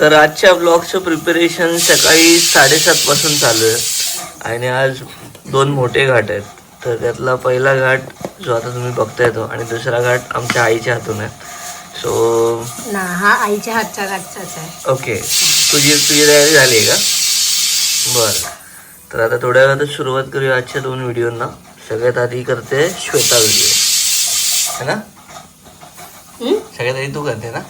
तर आजच्या ब्लॉगचं प्रिपरेशन सकाळी साडेसात पासून चालू आहे. आणि आज दोन मोठे घाट आहेत. तर त्यातला पहिला घाट जो आता तुम्ही बघताय तो आणि दुसरा घाट आमच्या आईच्या हातून आहे. सो ना हा आईच्या हातच्या गाठचाच आहे. ओके. तुझी तुझी तयारी झाली आहे का? बरं. तर आता थोड्या वेळातच सुरुवात करूया आजच्या दोन व्हिडिओंना. सगळ्यात आधी करते श्वेता व्हिडिओ है ना? सगळ्यात आधी तू करते ना?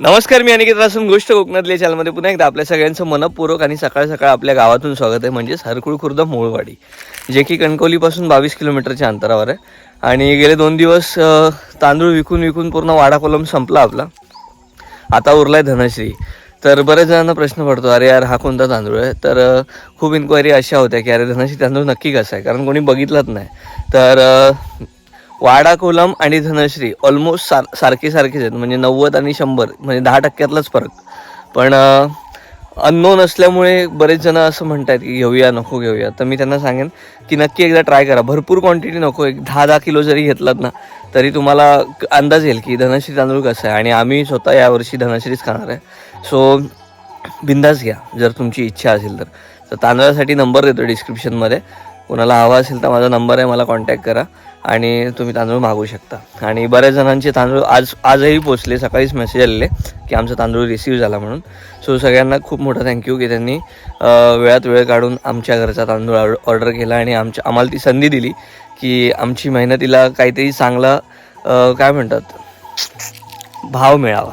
नमस्कार मी अनिकेत रासून गोष्ट कोकणातल्या चॅनलमध्ये पुन्हा एकदा आपल्या सगळ्यांचं मनपूर्वक आणि सकाळ सकाळ आपल्या गावातून स्वागत आहे म्हणजेच हरकुळ खुर्द मोळवाडी जे की कणकवलीपासून बावीस किलोमीटरच्या अंतरावर आहे. आणि गेले दोन दिवस तांदूळ विकून विकून पूर्ण वाडा कोलम संपला आपला. आता उरलाय धनश्री. तर बऱ्याच जणांना प्रश्न पडतो अरे यार हा कोणता तांदूळ आहे? तर खूप इन्क्वायरी अशा होत्या की अरे धनश्री तांदूळ नक्की कसा आहे? कारण कोणी बघितलंच नाही. तर वाडा कोलम आणि धनश्री ऑलमोस्ट सार सारखे सारखेच आहेत. म्हणजे नव्वद आणि शंभर म्हणजे दहा टक्क्यातलाच फरक. पण अननोन असल्यामुळे बरेच जण असं म्हणतात की घेऊया नको घेऊया. तर मी त्यांना सांगेन की नक्की एकदा ट्राय करा. भरपूर क्वांटिटी नको एक दहा दहा किलो जरी घेतलात ना तरी तुम्हाला अंदाज येईल की धनश्री तांदूळ कसं आहे. आणि आम्ही स्वतः यावर्षी धनश्रीच खाणार आहे. सो बिंदास घ्या जर तुमची इच्छा असेल तर. तर तांदळासाठी नंबर देतो डिस्क्रिप्शनमध्ये कोणाला हवा असेल तर माझा नंबर आहे मला कॉन्टॅक्ट करा. आणि तुम्ही तांदूळ मागवू शकता. आणि बऱ्याच जणांचे तांदूळ आज आजही पोचले सकाळीच मेसेज आलेले की आमचा तांदूळ रिसीव्ह झाला म्हणून. सो सगळ्यांना खूप मोठा थँक्यू की त्यांनी वेळात वेळ काढून आमच्या घरचा तांदूळ ऑर्डर केला आणि आमच्या आम्हाला ती संधी दिली की आमची मेहनतीला काहीतरी चांगला काय म्हणतात भाव मिळावा.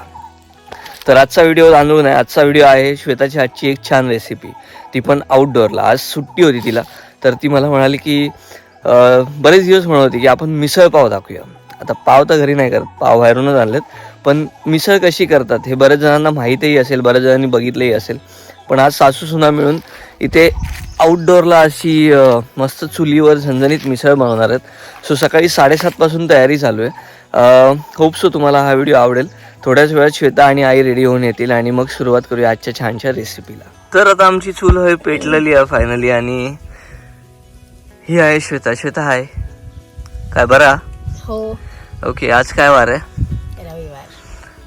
तर आजचा व्हिडिओ तांदूळ नाही आजचा व्हिडिओ आहे श्वेताची आजची एक छान रेसिपी ती पण आउटडोअरला आज सुट्टी होती तिला. तर ती मला म्हणाली की बरेच दिवस म्हणत होती की आपण मिसळ पाव दाखवूया. आता पाव तर घरी नाही करत पाव बाहेरूनच आणलेत. पण मिसळ कशी करतात हे बऱ्याच जणांना माहीतही असेल बऱ्याच जणांनी बघितलंही असेल. पण आज सासू सुना मिळून इथे आउटडोअरला अशी मस्त चुलीवर झणझणीत मिसळ बनवणार आहेत. सो सकाळी साडेसातपासून तयारी चालू आहे. होप सो तुम्हाला हा व्हिडिओ आवडेल. थोड्याच वेळात श्वेता आणि आई रेडी होऊन येतील आणि मग सुरुवात करूया आजच्या छानशा रेसिपीला तर आता आमची चूल होय पेटलेली आहे फायनली आणि ही आहे श्वेता. श्वेता हाय काय बरा? हो. ओके आज काय वार आहे? रविवार.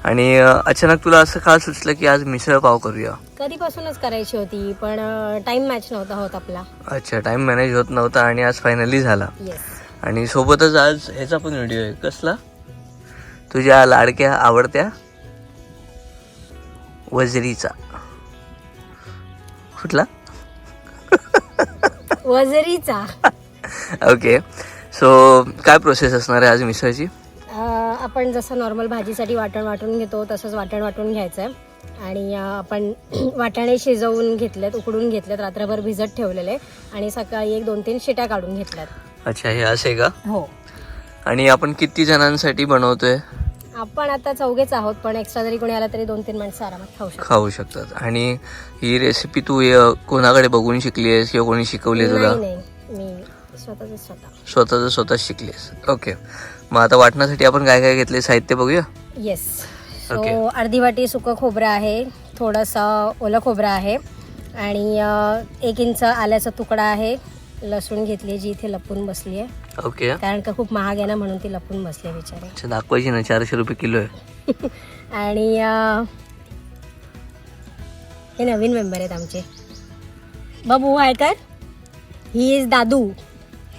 आणि अं, अचानक तुला असं का सुचलं की आज मिसळ पाव करूया? कधीपासूनच करायची होती पण टाइम मॅच नव्हता होत आपला. अच्छा टाइम मॅनेज होत नव्हता आणि आज फायनली झाला. येस आणि सोबतच आज ह्याचा पण व्हिडिओ आहे. कसला? तुझ्या लाडक्या आवडत्या वजरीचा. कुठला? वजरीचा. ओके सो काय प्रोसेस असणार आहे आज मिसळची? आपण जसं नॉर्मल भाजीसाठी वाटण वाटून घेतो तसंच वाटण वाटून घ्यायचं आहे आणि आपण वाटाणे शिजवून घेतलेत उकडून घेतलेत रात्रभर भिजत ठेवलेले. आणि सकाळी एक दोन तीन शिट्या काढून घेतल्यात. अच्छा हे असे का? हो. आणि आपण किती जणांसाठी बनवतोय? आपण आता चौघेच आहोत पण एक्स्ट्रा जरी कोणी आला तरी दोन तीन माणसं आरामात खाऊ शकतो खाऊ शकतात. आणि ही रेसिपी तू अ, कोणाकडे बघून शिकली आहेस किंवा कोणी शिकवली तुला? नाही नाही. मी स्वतःच स्वतः. स्वतःच स्वतः शिकलीस ओके मग आता वाटण्यासाठी आपण काय काय घेतले साहित्य बघूया? Yes Okay. सो अर्धी वाटी सुकं खोबरं आहे. थोडंसं ओलं खोबरं आहे. आणि अं, एक इंच आल्याचा तुकडा आहे. लसूण घेतली जी इथे लपून बसली आहे. ओके. कारण का खूप महाग आहे ना म्हणून ती लपून बसली आहे बिचारे. अच्छा दाखवायची ना चारशे रुपये किलो आहे. आणि अं, हे नवीन मेंबर आहेत आमचे. बाबू आहे कर ही इज दादू.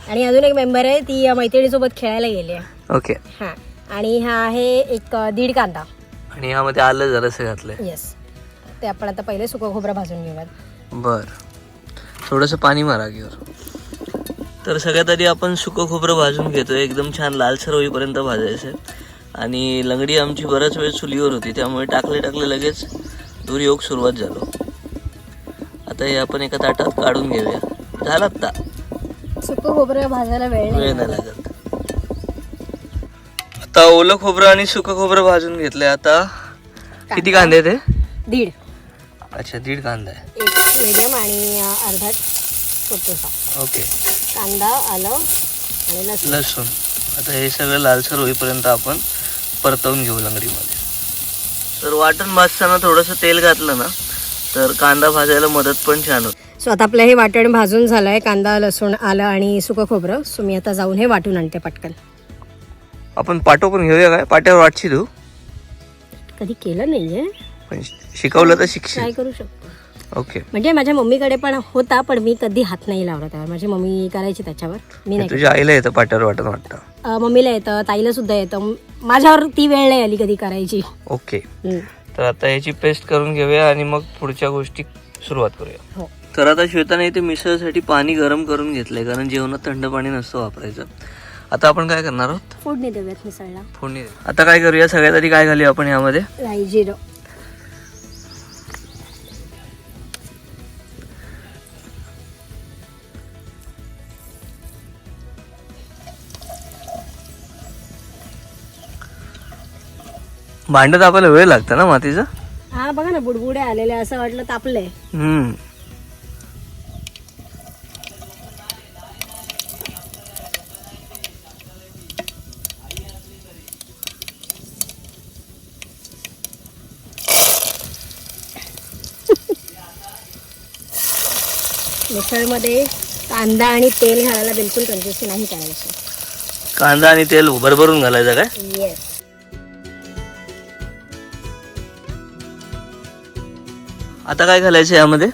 आणि अजून एक मेंबर आहे ती अं, मैत्रिणीसोबत खेळायला गेली आहे. ओके. हां. आणि हा आहे एक अं, दीड कांदा. आणि यामध्ये आलं जरासं घातलंय. येस ते आपण आता पहिले सुकं खोबरं भाजून घेऊयात. बर. थोडंसं पाणी मारा घेवर. तर सगळ्यात आधी आपण सुकं खोबरं भाजून घेतोय. एकदम छान लालसर होईपर्यंत भाजायचं. आणि लंगडी आमची बराच वेळ चुलीवर होती त्यामुळे टाकले टाकले लगेच दूर योग सुरुवात झालो. आता हे आपण एका ताटात काढून घेऊया. झाला आता सुकं खोबरं भाजायला वेळ वेळ नाही लागत. आता ओलं खोबरं आणि सुकं खोबरं भाजून घेतलंय. आता किती कांदे आहेत हे? दीड. अच्छा दीड कांदा. आहे एक मिडियम आणि अर्धा छोटेसा. ओके. कांदा आलं आणि लसूण. लसूण. आता हे सगळं लालसर होईपर्यंत आपण परतवून घेऊ लंगडीमध्ये. तर वाटण भाजताना थोडंसं तेल घातलं ना तर कांदा भाजायला मदत पण छान होत. सो आता आपलं हे वाटण भाजून झालंय. कांदा लसूण आलं आणि सुकं खोबरं. सो मी आता जाऊन हे वाटून आणते पटकन. आपण पाठो पण घेऊया काय? पाट्यावर वाटशी तू कधी केलं नाहीये. पण शिकवलं तर शिकशील. ट्राय करू शकतो. ओके म्हणजे माझ्या मम्मीकडे पण होता पण मी कधी हात नाही लावला त्यावर. माझी मम्मी करायची त्याच्यावर. मी नाही तुझ्या आईला येतं पाट्यावर वाटत वाटतं. अं, मम्मीला येतं ताईला सुद्धा येतं. माझ्यावर ती वेळ नाही आली कधी करायची. ओके हम्म. तर आता याची पेस्ट करून घेऊया आणि मग पुढच्या गोष्टी सुरुवात करूया. हो. तर आता श्वेताने इथे मिसळसाठी पाणी गरम करून घेतलंय कारण जेवणात थंड पाणी नसतं वापरायचं. आता आपण काय करणार आहोत? फोडणी देऊयात मिसळला. फोडणी आता काय करूया? सगळ्यात आधी काय घालूया आपण यामध्ये? राई जिरं. भांड तापायला वेळ लागतं ना मातीचं? हा बघा ना बुडबुडे आलेले असं वाटलं तापलंय. हम्म. मिसळमध्ये कांदा आणि तेल घालायला बिलकुल कंजूसी नाही करायची. कांदा आणि तेल भरभरून घालायचं काय? येस आता काय घालायचं यामध्ये?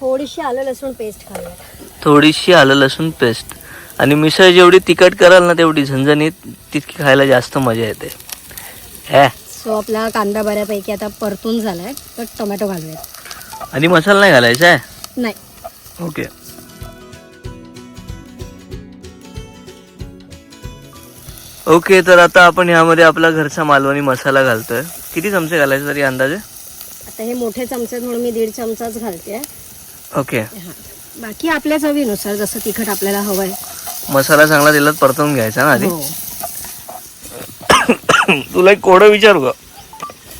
थोडीशी आलं लसूण पेस्ट घालूया थोडीशी आलं लसूण पेस्ट आणि मिसळ जेवढी तिखट कराल ना तेवढी झणझणीत तितकी खायला जास्त मजा येते. हे. सो आपला कांदा बऱ्यापैकी आता परतून झालाय. तर टोमॅटो घालूयात. आणि मसाला नाही घालायचा आहे? नाही. ओके. ओके तर आता आपण यामध्ये आपला घरचा मालवणी मसाला घालतोय. किती चमचे घालायचे तरी अंदाजे? आता हे मोठे चमचे म्हणून मी दीड चमचाच घालते. ओके. हा. बाकी आपल्या चवीनुसार जसं तिखट आपल्याला हवंय. मसाला चांगला तेलात परतवून घ्यायचा ना आधी? हो. तुला एक कोडं विचारू का?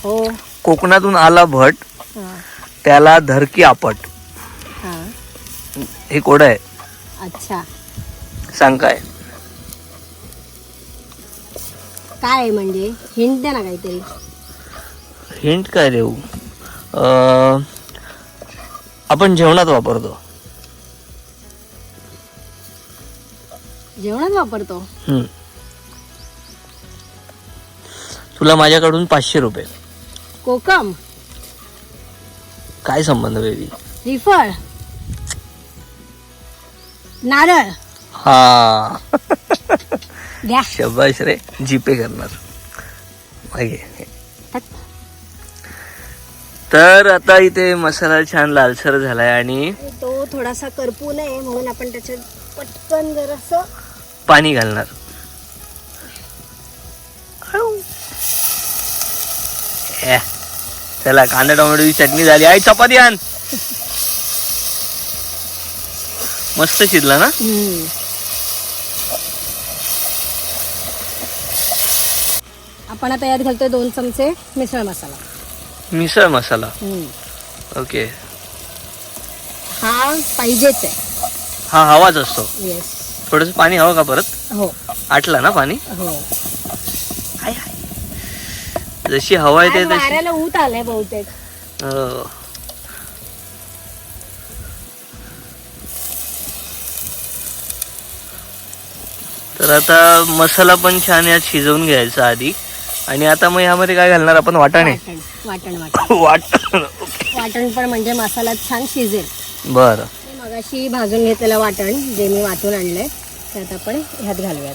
हो. कोकणातून आला भट हा. त्याला धरकी आपट. हा. हे कोडं आहे. अच्छा. सांग काय? काय आहे म्हणजे? हिंट द्या ना काहीतरी. हिंट काय देऊ? आपण जेवणात वापरतो. जेवणात वापरतो? हम्म. तुला माझ्याकडून पाचशे रुपये. कोकम? काय संबंध बेबी श्रीफळ नारळ? हा. द्या. शबाश रे जीपे करणार. मागे. तर आता इथे मसाला छान लालसर झालाय आणि तो थोडासा करपू नये म्हणून आपण त्याच्यात पटकन जरासं पाणी घालणार. चला कांदा टोमॅटोची चटणी झाली. आई चपाती आण. मस्त शिजला ना? हम्म. आपण आता यात घालतोय दोन चमचे मिसळ मसाला. मिसळ मसाला. ओके. हा पाहिजेच आहे. हा हवाच असतो. येस थोडस पाणी हवं का परत? हो. आटला ना पाणी? हो. जशी हवा येते तशी. वाऱ्याला ऊत आलाय बहुतेक. हो. तर आता मसाला पण छान यात शिजवून घ्यायचा आधी. आणि आता मग ह्यामध्ये काय घालणार आपण? वाटाणे. वाटण वाटण वाटण. वाटण वाटण पण म्हणजे मसाला छान शिजेल. बर. मी मगाशी भाजून घेतलेलं वाटण जे मी वाटून आणलंय ते आता आपण ह्यात घालूयात.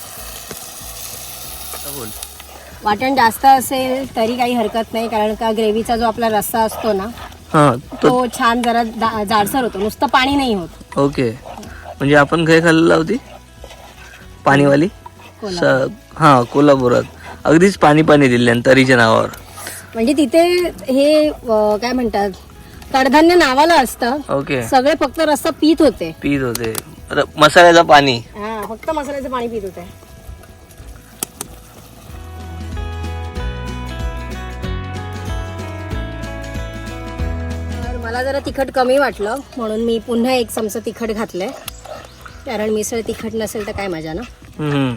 वाटण जास्त असेल तरी काही हरकत नाही कारण का ग्रेव्हीचा जो आपला रस्सा असतो ना हा तो तो छान जरा दा- जाडसर होतो नुसतं पाणी नाही होत. ओके. म्हणजे आपण काय खाल्लेलं होती? पाणीवाली. स- हा कोल्हापुरात. अगदीच पाणी पाणी दिले तरीच्या नावावर. म्हणजे तिथे हे अं, काय म्हणतात कडधान्य नावाला असतं. ओके. सगळे फक्त रस्सा पीत होते. पीत होते. र- मसाल्याचं पाणी. हा फक्त मसाल्याचं पाणी पित होते. तर मला जरा तिखट कमी वाटलं म्हणून मी पुन्हा एक चमचा तिखट घातलंय. कारण मिसळ तिखट नसेल तर काय मजा ना? हम्म.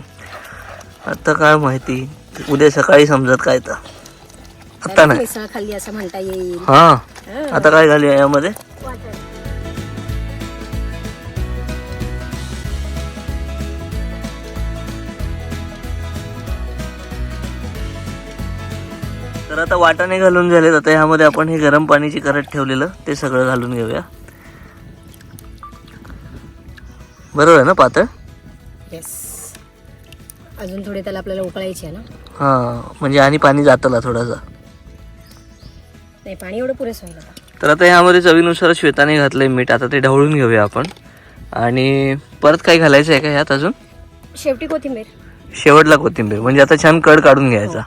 आता काय माहिती? उद्या सकाळी समजत काय तर. आता नाही. मिसळ खाल्ली असं म्हणता येईल. हा. आता काय झाली यामध्ये. तर आता वाटाणे घालून झालेत. आता ह्यामध्ये आपण हे गरम पाणीची करट ठेवलेलं. ते सगळं घालून घेऊया. बरोबर आहे ना पातळ? येस अजून थोडी त्याला आपल्याला उकळायची आहे ना? हा म्हणजे आणि पाणी जातला थोडासा. नाही पाणी एवढं पुरेसं होईल आता. तर आता ह्यामध्ये चवीनुसार श्वेताने घातलंय मीठ. आता ते ढवळून घेऊया आपण. आणि परत काही घालायचं आहे का ह्यात अजून? शेवटी कोथिंबीर. शेवटला कोथिंबीर. म्हणजे आता छान कड काढून घ्यायचा.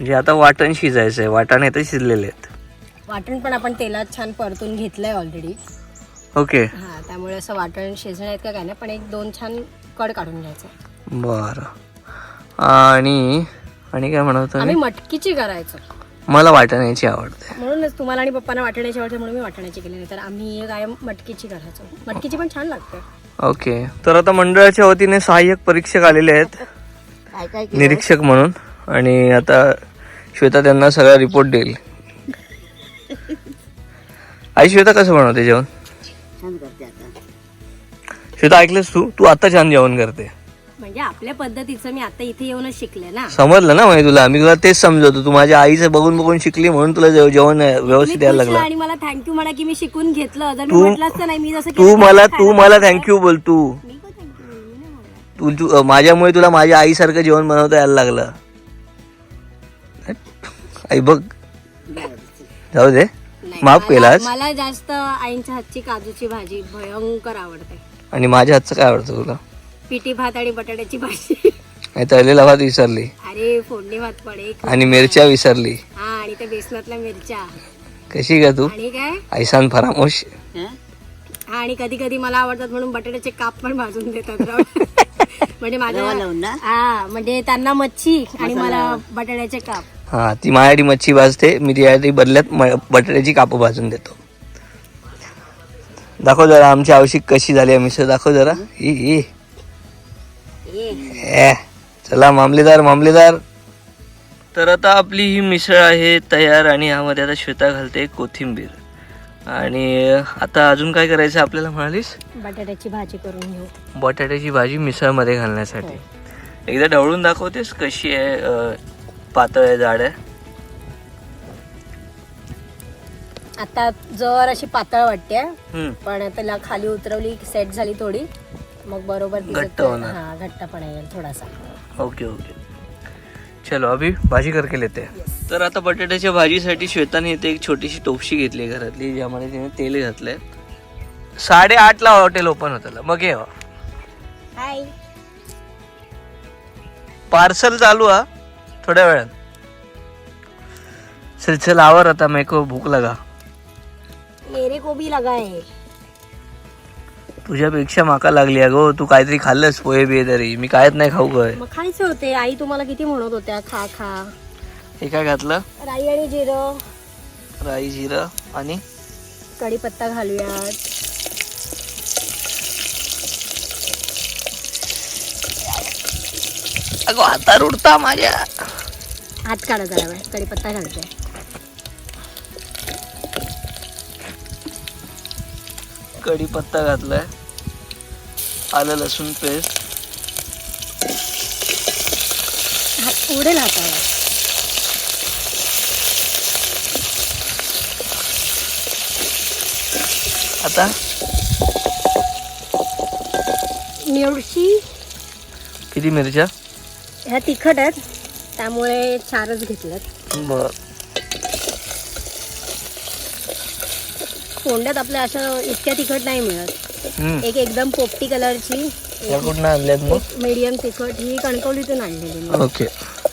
म्हणजे आता वाटण शिजायचं आहे वाटाणे आता शिजलेले आहेत. वाटण पण आपण तेलात छान परतून घेतलंय ऑलरेडी ओके. हा त्यामुळे असं वाटण शिजणं आहेत का काय नाही पण एक दोन छान कड काढून घ्यायचं. बरं. आणि आणि काय म्हणत होतो? मी? आम्ही मटकीची करायचो. मला वाटाण्याची आवडते. म्हणूनच तुम्हाला आणि पप्पांना वाटण्याची आवडते म्हणून मी वाटण्याची केली नाही. तर आम्ही कायम मटकीची करायचो. मटकीची पण छान लागते. ओके. तर आता मंडळाच्या वतीने सहाय्यक परीक्षक आलेले आहेत. काय काय निरीक्षक म्हणून. आणि आता श्वेता त्यांना सगळा रिपोर्ट देईल. आई श्वेता कसं बनवते जेवण? छान करते आता. श्वेता ऐकलंस तू? तू आता छान जेवण करते. म्हणजे आपल्या पद्धतीचं मी आता इथे येऊनच शिकले ना. समजलं ना म्हणजे तुला? मी तुला तेच समजवतो. तू माझ्या आईचं बघून बघून शिकली म्हणून तुला जेव- जेवण व्यवस्थित यायला खुश लागलं. आणि मला थँक्यू म्हणा की मी शिकून घेतलं. जर मी तू- म्हटलं असतं नाही मी जसं तू केलं मला तू खायला मला. थँक्यू बोल तू. मी का thank you बोलू? मी नाही बोलणार. तू तू माझ्यामुळे तुला माझ्या आईसारखं जेवण बनवता यायला लागलं. आई बघ. जाऊ दे. नाही, माफ मला- केलास. मला जास्त आईंच्या हातची काजूची भाजी भयंकर आवडते. आणि माझ्या हातचं काय आवडतं तुला? पिठी भात आणि बटाट्याची भाजी. नाही तळलेला भात विसरली. अरे फोडणी भात पण एक. आणि मिरच्या विसरली. हा आणि त्या बेसनातल्या मिरच्या. कशी का तू? आणि काय? ऐसान फरामोश. हा? आणि कधी कधी मला आवडतात म्हणून बटाट्याचे काप पण भाजून देतात म्हणजे माझ्या हा म्हणजे त्यांना मच्छी आणि मला बटाट्याचे काप. हा ती माझ्यासाठी मच्छी भाजते मी तिच्यासाठी बदल्यात म- बटाट्याची कापं भाजून देतो. दाखव जरा आमची आवश्यक कशी झाली आहे मिसळ दाखव जरा. E E. ए, चला मामलेदार मामलेदार. तर आता आपली ही मिसळ आहे तयार आणि यामध्ये आता श्वेता घालते कोथिंबीर. आणि आता अजून काय करायचं आपल्याला म्हणालीस? बटाट्याची भाजी करून घेऊ. बटाट्याची भाजी मिसळमध्ये घालण्यासाठी. एकदा ढवळून दाखवतेस कशी आहे अं, पातळ आहे जाड आहे? आता जर अशी पातळ वाटते हम्म. पण त्याला खाली उतरवली सेट झाली थोडी मग बरोबर घट्ट होणार. हा घट्टपणा येईल थोडासा. Okay okay. चलो अभि भाजी करके लेते हैं. तर आता बटाट्याच्या भाजीसाठी श्वेताने इथे एक छोटीशी टोपशी घेतली घरातली ज्यामध्ये तिने तेल घातलंय. साडेआठ ला हॉटेल ओपन होतं मग ये हाय पार्सल चालू हा थोड्या वेळात चल आवर आता मेरे को भूक लगा. मेरे को भी लगा है. तुझ्यापेक्षा माका लागली आहे गो तू काहीतरी खाल्लंस पोहे बिहे तरी. मी कायच नाही खाऊ काय मग खायचे होते. आई तुम्हाला किती म्हणत होत्या खा खा. हे काय घातलं? राई आणि जिरं. राई जिरं आणि? कढीपत्ता घालूयात. अगो हातार उडता माझ्या. हात काढा जरा कढीपत्ता घालते कढीपत्ता घातलाय. आलं लसूण पेस्ट. उडेल हाताला आता? मिरची किती मिरच्या? ह्या तिखट आहेत त्यामुळे चारच घेतल्यात. बर. कोंड्यात आपल्या अशा इतक्या तिखट नाही मिळत. एक एकदम पोपटी कलरची मीडियम तिखट ही कणकवलीतून आणलेली ओके.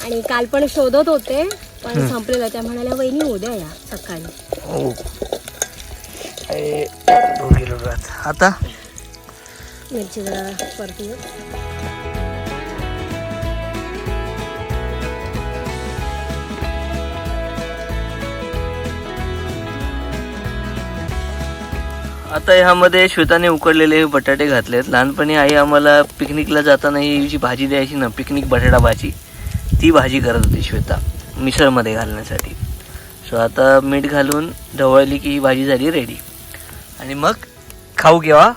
आणि काल पण शोधत होते पण संपलेलं. त्या म्हणाल्या वहिनी उद्या या सकाळी. लोकात. आता? मिरची जरा परतून आता ह्यामध्ये श्वेताने उकडलेले बटाटे घातलेत. लहानपणी आई आम्हाला पिकनिकला जाताना ही जी भाजी द्यायची ना पिकनिक बटाटा भाजी ती भाजी करत होती श्वेता मिसळमध्ये घालण्यासाठी. सो आता मीठ घालून ढवळली की ही भाजी झाली रेडी आणि मग खाऊ केव्हा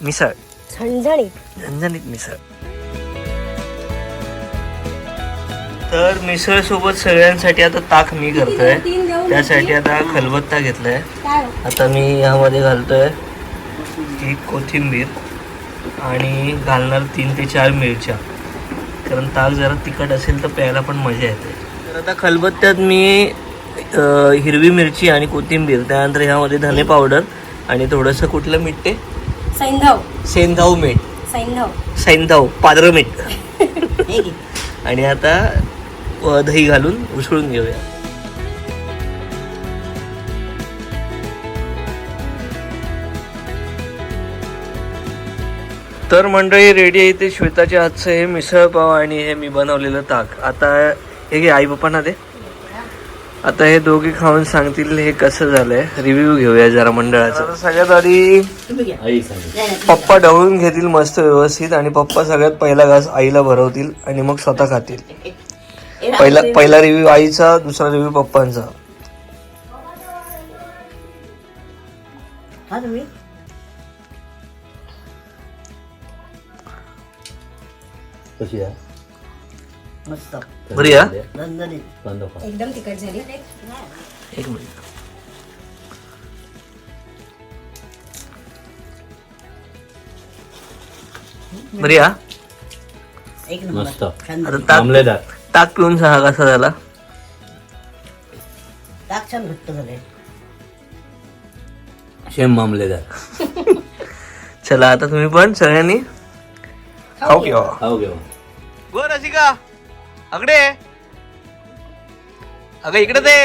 मिसळ. झणझणीत. झणझणीत मिसळ. तर मिसळ सोबत सगळ्यांसाठी आता ताक मी करतोय. त्यासाठी आता खलबत्ता घेतलाय. आता मी यामध्ये घालतोय ही कोथिंबीर आणि घालणार तीन ते चार मिरच्या. कारण ताक जरा तिखट असेल तर प्यायला पण मजा येते. तर आता खलबत्त्यात मी हिरवी मिरची आणि कोथिंबीर त्यानंतर ह्यामध्ये धने पावडर आणि थोडंसं कुठलं मीठ ते? सैंधव. सेंधाऊ मीठ. सैंधव. सैंधाऊ पाद्र मीठ. आणि आता दही घालून उसळून घेऊया. तर मंडळी रेडी आहे इथे श्वेताच्या हातचं हे मिसळ पाव आणि हे मी बनवलेलं ताक. आता हे घे आई पप्पांना दे. आता हे दोघे खाऊन सांगतील हे कसं झालंय. रिव्ह्यू घेऊया जरा मंडळाचा. सगळ्यात आधी पप्पा ढवळून घेतील मस्त व्यवस्थित आणि पप्पा सगळ्यात पहिला घास आईला भरवतील आणि मग स्वतः खातील. पहिला पहिला रिव्ह्यू आईचा दुसरा रिव्ह्यू पप्पांचा. कशी आहे? मस्त. बरी हा कर. एकदम तिखट झाली. एक मिनिट. बरी हा एक नंबर. मस्त. छान. आता झाली. ताक मामलेदार ताक पिऊन सहा कसा झाला? ताक छान घट्ट झाले. शेम मामलेदार चला आता तुम्ही पण सगळ्यांनी खाऊ घेवा खाऊ घेऊ गो रसिका अकडे अगं इकडे ते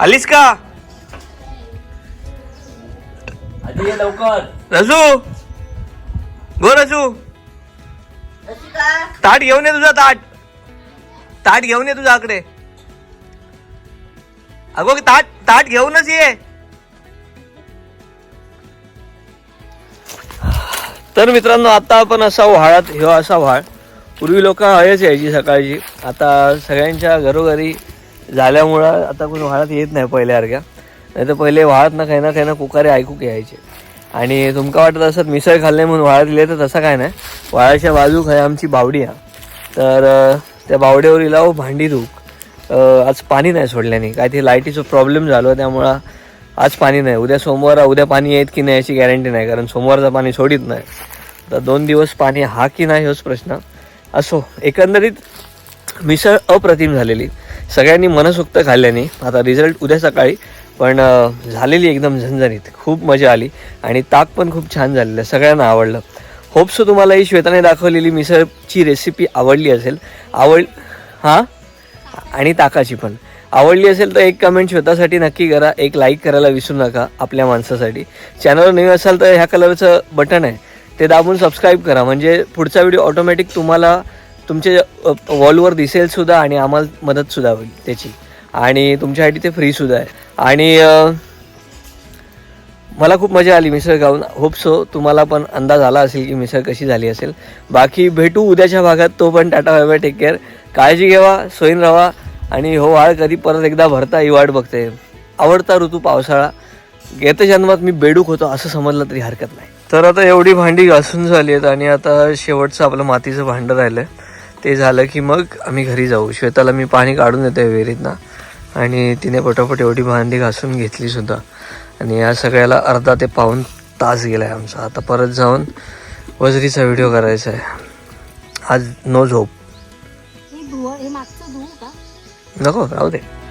आलीस का? आधी ये लवकर. रसू गो रसू ताट घेऊन ये तुझा ताट. ताट घेऊन ये तुझ्याकडे. आकडे अगो ताट ताट घेऊनच ये. तर मित्रांनो आता आपण असा व्हाळात हे असा व्हाळ पूर्वी लोक हळच यायची सकाळची. आता सगळ्यांच्या घरोघरी झाल्यामुळं आता कोण व्हाळात येत नाही पहिल्यासारख्या नाही तर पहिले व्हाळात ना काही ना काही ना कुकारे ऐकू यायचे. आणि तुमका वाटत असत मिसळ खाल्ले म्हणून वाळा दिले तर तसं काय नाही. वाळाच्या बाजूक आहे आमची बावडी आहे तर त्या बावड्यावर इलाव भांडी धूक आज पाणी नाही सोडल्याने. काय ते लाईटीचा प्रॉब्लेम झालो त्यामुळं आज पाणी नाही. उद्या सोमवार उद्या पाणी येत की नाही याची गॅरंटी नाही कारण सोमवारचं पाणी सोडित नाही. तर दोन दिवस पाणी हा की नाही होच प्रश्न. असो एकंदरीत मिसळ अप्रतिम झालेली. सगळ्यांनी मनसोक्त खाल्ल्याने आता रिझल्ट उद्या सकाळी पण झालेली एकदम झणझणीत. खूप मजा आली आणि ताक पण खूप छान झालेलं सगळ्यांना आवडलं. होप्स तुम्हाला ही श्वेताने दाखवलेली मिसळची रेसिपी आवडली असेल. आवड हां? आणि ताकाची पण. आवडली असेल तर एक कमेंट श्वेतासाठी नक्की करा एक लाईक करायला विसरू नका आपल्या माणसासाठी. चॅनलवर नवीन असाल तर ह्या कलरचं बटन आहे. ते दाबून सबस्क्राईब करा. म्हणजे पुढचा व्हिडिओ ऑटोमॅटिक तुम्हाला तुमच्या वॉलवर दिसेल सुद्धा आणि आम्हाला मदत सुद्धा होईल. त्याची. आणि तुमच्यासाठी ते फ्रीसुद्धा आहे. आणि मला खूप मजा आली मिसळ खाऊन. होप सो तुम्हाला पण अंदाज आला असेल की मिसळ कशी झाली असेल. बाकी भेटू उद्याच्या भागात तो पण tata bye bye take care काळजी घ्यावा सोयीन राहा आणि हो वाळ कधी परत एकदा भरता ही वाट बघते. आवडता ऋतू पावसाळा. गेत जन्मात मी बेडूक होतो असं समजलं तरी हरकत नाही. तर आता एवढी भांडी घासून झाली आहेत आणि आता शेवटचं आपलं मातीचं भांडं राहिलं ते झालं की मग आम्ही घरी जाऊ. श्वेताला मी पाणी काढून देतो विहिरीतनं. आणि तिने पटापट एवढी भांडी घासून घेतली सुद्धा. आणि या सगळ्याला अर्धा ते पाऊन तास गेला आहे आमचा. आता परत जाऊन वजरीचा व्हिडिओ करायचा आहे. आज नो झोप. नको राहू दे.